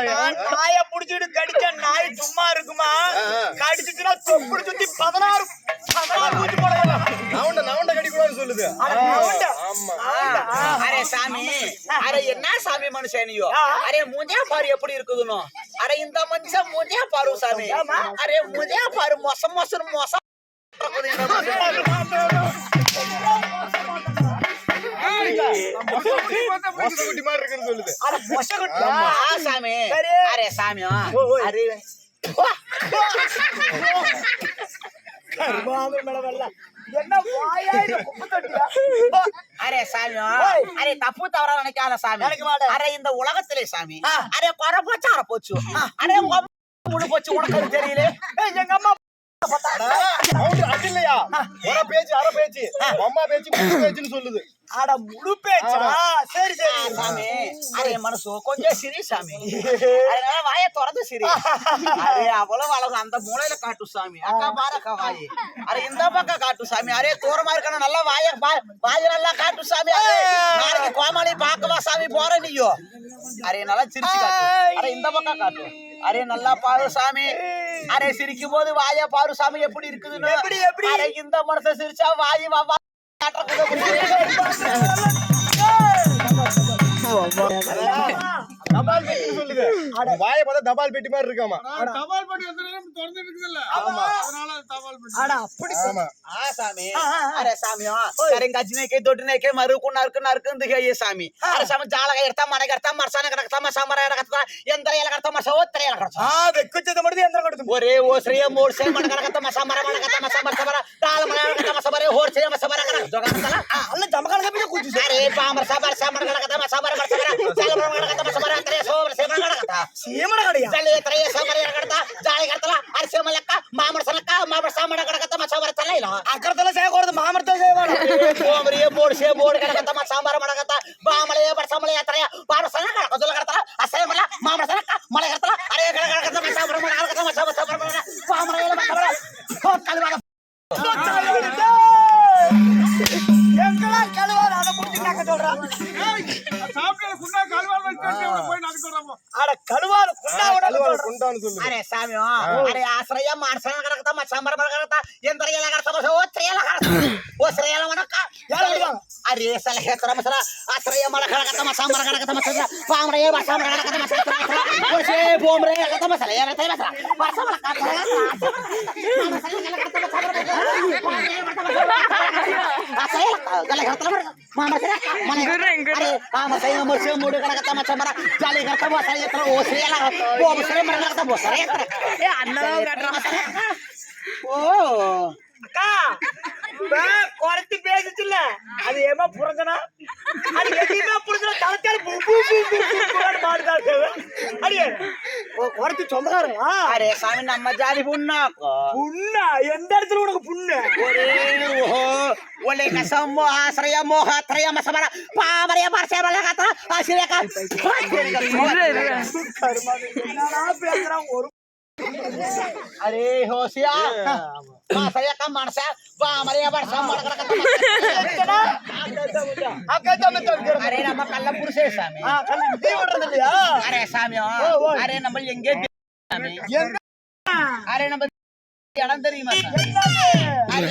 நாய புடிச்சிட்டு கடிச்ச நாய் சும்மா இருக்குமா? கடிச்சிச்சுன்னா தொப்புடு சுத்தி பதினாறு பதினாறு ஊசி போடலாம் நவுண்ட நவுண்ட கடிக்கூடாதுன்னு சொல்லுது. ஆமா. அரே சாமி. அரே என்ன சாமி மனுஷனியோ? அரே முஞ்சா பாரு எப்படி இருக்குதுன்னு. அரே இந்த மனுஷன் முஞ்சா பாரு சாமி. அரே முஞ்சா பாரு. மொச மொச மொச மொசக்குட்டி மாதிரி இருக்குன்னு சொல்லுது. அட மொசகட்டு ஆ சாமி. சரி. அரே சாமி தப்பு தவறா நினைக்காத சாமி. நினைக்க மாட்டேன். அரே இந்த உலகத்திலே சாமி. அரே குறை போச்சு அரை போச்சு. அரே முழு போச்சு உனக்கு தெரியல. எங்க அம்மா அது இல்லையா ஒரு பேச்சு அரை பேச்சு. அம்மா பேச்சு முழு பேச்சுன்னு சொல்லுது. அட முழு பேச்சா? சரி சரி சாமி. அரே மனசு கொஞ்சம் சிரி சாமி. அதனால வாய திறந்து சிரி. அரே அவ்வளவு அழகு. அந்த மூலையில காட்டு சாமி. அக்கா பாரு அக்கா வாய். அரே இந்த பக்கம் காட்டு சாமி. அரே தூரமா இருக்கணும். நல்லா வாய வாய நல்லா காட்டு சாமி. நாளைக்கு கோமாளி பாக்கவா சாமி. போற நீயோ. அரே நல்லா சிரிச்சு காட்டு. அரே இந்த பக்கம் காட்டு. அரே நல்லா பாரு சாமி. அரே சிரிக்கும் போது வாய பாரு சாமி. எப்படி இருக்குதுன்னு? எப்படி, எப்படி? இந்த மனுஷன் சிரிச்சா வாய் வா- தபால் பெட்டி சொல்லுது வாய பார்த்தா தபால் பெட்டி மாதிரி இருக்காமா தபால் பெட்டி எத்தனை நேரம் திறந்து இருக்குதுல்ல ஆமா அதனால தபால் பெட்டி அட அப்படி ஆமா ஆ சாமி அரே சாமியா கரங்காஜினே கே தொட்டுனே கே மருக்கு நருக்கு நருக்கு இந்த ஒரே ஓ ஸ்ரீய மோர்சே అల్ల జమకాలగా మీద కూర్చు అరే పామర సమర సమర గడగతా మసమర మసమర జాల మనగడతా మసమర అంతరే సోమర సేమ గడగతా సీమడ కడియా జల్లి ఎత్రయ సమర ఎలగడతా జాలి గడతల అరే సేమ లెక్క మామర సలక్క మామర సామర గడగతా మసమర తలైలా అక్కడతల చేయకూడదు మామర్తో చేయవాడు కోమరి బోడు సే బోడు కడగత మా సాంబార్ మడగత బామలే బడసమలే అతరయ బార సన కడగ జుల కడతల అసే మల మామర సన మల కడతల అరే కడ కడగత మా సాంబార్ మడ కడగత మా సాంబార్ సాంబార్ మడ బామలే బడసమల హో அட கழுவாரு குண்டாவோட குண்டான்னு சொல்லு. அரே சாமியோ அரே ஆசிரயா மான்சன கடக்கதா மச்சாம்பர கடக்கதா எந்திரையில கடக்கதா ஓ திரையில கடக்கதா ஓ சிரையில வணக்கா அரே ఓ அக்கா குறைச்சி பேசிச்சுல அது ஏமா புரிஞ்சனா? அது எதுவுமே புரிஞ்சனா? தலைச்சால மாடுதாரு அடியே. குறைச்சி சொந்தக்காரங்களா? அரே சாமி நம்ம ஜாதி புண்ணா புண்ணா? எந்த இடத்துல உனக்கு புண்ணு? Wala ka sa mo, asraya mo, hatraya masamara, pamaraya parsaya malakata, asirya ka. अरे होशिया मासया का मानसा वा हमारे यहाँ पर सब मर कर अरे நம்ம கள்ளப்பூர் சே சாமி ஆ கள்ளி தீ ஓடுறது இல்லையா அரே சாமி அரே நம்ம எங்கே சாமி அரே நம்ம இடம் தெரியுமா அரே